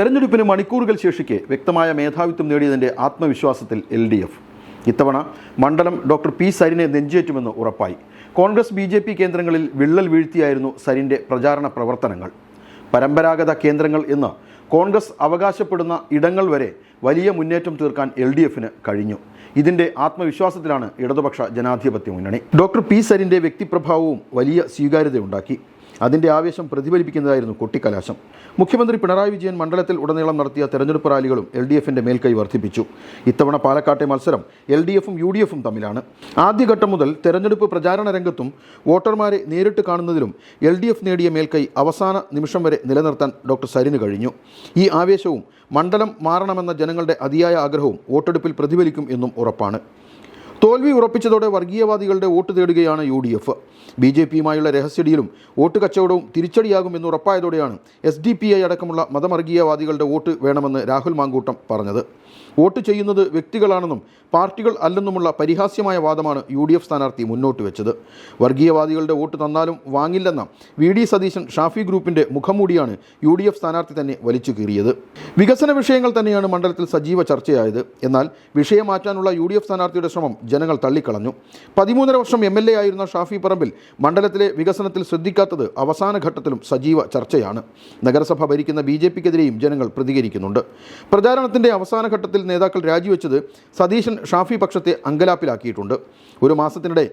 തെരഞ്ഞെടുപ്പിന് മണിക്കൂറുകൾ ശേഷിക്കെ വ്യക്തമായ മേധാവിത്വം നേടിയതിന്റെ ആത്മവിശ്വാസത്തിൽ എൽ ഡി എഫ്. ഇത്തവണ മണ്ഡലം ഡോക്ടർ പി സരിനെ നെഞ്ചേറ്റുമെന്ന് ഉറപ്പായി. കോൺഗ്രസ് ബി ജെ പി കേന്ദ്രങ്ങളിൽ വിള്ളൽ വീഴ്ത്തിയായിരുന്നു സരിന്റെ പ്രചാരണ പ്രവർത്തനങ്ങൾ. പരമ്പരാഗത കേന്ദ്രങ്ങൾ എന്ന് കോൺഗ്രസ് അവകാശപ്പെടുന്ന ഇടങ്ങൾ വരെ വലിയ മുന്നേറ്റം തീർക്കാൻ എൽ ഡി എഫിന് കഴിഞ്ഞു. ഇതിന്റെ ആത്മവിശ്വാസത്തിലാണ് ഇടതുപക്ഷ ജനാധിപത്യ മുന്നണി. ഡോക്ടർ പി സരിന്റെ വ്യക്തിപ്രഭാവവും വലിയ സ്വീകാര്യതയുണ്ടാക്കി. അതിന്റെ ആവേശം പ്രതിഫലിപ്പിക്കുന്നതായിരുന്നു കൊട്ടിക്കലാശം. മുഖ്യമന്ത്രി പിണറായി വിജയൻ മണ്ഡലത്തിൽ ഉടനീളം നടത്തിയ തെരഞ്ഞെടുപ്പ് റാലികളും എൽ ഡി എഫിന്റെ മേൽക്കൈ വർദ്ധിപ്പിച്ചു. ഇത്തവണ പാലക്കാട്ടെ മത്സരം എൽ ഡി എഫും യു ഡി എഫും തമ്മിലാണ്. ആദ്യഘട്ടം മുതൽ തെരഞ്ഞെടുപ്പ് പ്രചാരണ രംഗത്തും വോട്ടർമാരെ നേരിട്ട് കാണുന്നതിലും എൽ ഡി എഫ് നേടിയ മേൽക്കൈ അവസാന നിമിഷം വരെ നിലനിർത്താൻ ഡോക്ടർ സരിന് കഴിഞ്ഞു. ഈ ആവേശവും മണ്ഡലം മാറണമെന്ന ജനങ്ങളുടെ അതിയായ ആഗ്രഹവും വോട്ടെടുപ്പിൽ പ്രതിഫലിക്കും എന്നും ഉറപ്പാണ്. തോൽവി ഉറപ്പിച്ചതോടെ വർഗീയവാദികളുടെ വോട്ട് തേടുകയാണ് U D F B J പിയുമായുള്ള രഹസ്യടിയിലും വോട്ട് കച്ചവടവും തിരിച്ചടിയാകുമെന്ന് ഉറപ്പായതോടെയാണ് എസ് ഡി പി ഐ അടക്കമുള്ള മതവർഗീയവാദികളുടെ വോട്ട് വേണമെന്ന് രാഹുൽ മാങ്കൂട്ടം പറഞ്ഞത്. വോട്ട് ചെയ്യുന്നത് വ്യക്തികളാണെന്നും പാർട്ടികൾ അല്ലെന്നുമുള്ള പരിഹാസ്യമായ വാദമാണ് യു ഡി എഫ് സ്ഥാനാർത്ഥി മുന്നോട്ട് വെച്ചത്. വർഗീയവാദികളുടെ വോട്ട് തന്നാലും വാങ്ങില്ലെന്ന വി ഡി സതീശൻ ഷാഫി ഗ്രൂപ്പിന്റെ മുഖംമൂടിയാണ് യു ഡി എഫ് സ്ഥാനാർത്ഥി തന്നെ വലിച്ചു കീറിയത്. വികസന വിഷയങ്ങൾ തന്നെയാണ് മണ്ഡലത്തിൽ സജീവ ചർച്ചയായത്. എന്നാൽ വിഷയം മാറ്റാനുള്ള യു ഡി എഫ് സ്ഥാനാർത്ഥിയുടെ ശ്രമം ജനങ്ങൾ തള്ളിക്കളഞ്ഞു. പതിമൂന്നര വർഷം എം എൽ എ ആയിരുന്ന ഷാഫി പറമ്പിൽ മണ്ഡലത്തിലെ വികസനത്തിൽ ശ്രദ്ധിക്കാത്തത് അവസാന ഘട്ടത്തിലും സജീവ ചർച്ചയാണ്. നഗരസഭ ഭരിക്കുന്ന ബി ജെ പിക്കെതിരെയും ജനങ്ങൾ പ്രതികരിക്കുന്നുണ്ട്. പ്രചാരണത്തിന്റെ അവസാന ഘട്ടത്തിൽ നേതാക്കൾ രാജിവെച്ചത് സതീശൻ ഷാഫി പക്ഷത്തെ അങ്കലാപ്പിലാക്കിയിട്ടുണ്ട്. ഒരു മാസത്തിനിടെ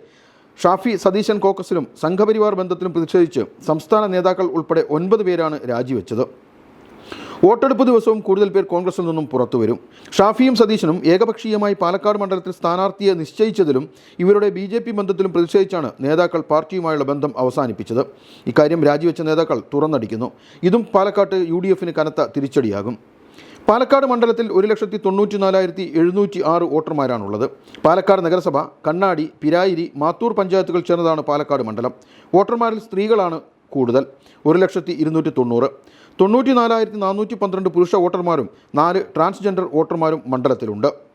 ഷാഫി സതീശൻ കോക്കസിലും സംഘപരിവാർ ബന്ധത്തിലും പ്രതിഷേധിച്ച് സംസ്ഥാന നേതാക്കൾ ഉൾപ്പെടെ ഒൻപത് പേരാണ് രാജിവെച്ചത്. വോട്ടെടുപ്പ് ദിവസവും കൂടുതൽ പേർ കോൺഗ്രസിൽ നിന്നും പുറത്തു വരും. ഷാഫിയും സതീശനും ഏകപക്ഷീയമായി പാലക്കാട് മണ്ഡലത്തിൽ സ്ഥാനാർത്ഥിയെ നിശ്ചയിച്ചതിലും ഇവരുടെ ബി ജെ പി ബന്ധത്തിലും പ്രതിഷേധിച്ചാണ് നേതാക്കൾ പാർട്ടിയുമായുള്ള ബന്ധം അവസാനിപ്പിച്ചത്. ഇക്കാര്യം രാജിവെച്ച നേതാക്കൾ തുറന്നടിക്കുന്നു. ഇതും പാലക്കാട്ട് യു ഡി എഫിന് കനത്ത തിരിച്ചടിയാകും. പാലക്കാട് മണ്ഡലത്തിൽ ഒരു ലക്ഷത്തി തൊണ്ണൂറ്റി നാലായിരത്തി എഴുന്നൂറ്റി ആറ് വോട്ടർമാരാണുള്ളത്. പാലക്കാട് നഗരസഭ കണ്ണാടി പിരായിരി മാത്തൂർ പഞ്ചായത്തുകൾ ചേർന്നതാണ് പാലക്കാട് മണ്ഡലം. വോട്ടർമാരിൽ സ്ത്രീകളാണ് കൂടുതൽ. ഒരു ലക്ഷത്തി ഇരുന്നൂറ്റി തൊണ്ണൂറ്. തൊണ്ണൂറ്റി നാലായിരത്തി നാനൂറ്റി പന്ത്രണ്ട് പുരുഷ വോട്ടർമാരും നാല് ട്രാൻസ്ജെൻഡർ വോട്ടർമാരും മണ്ഡലത്തിലുണ്ട്.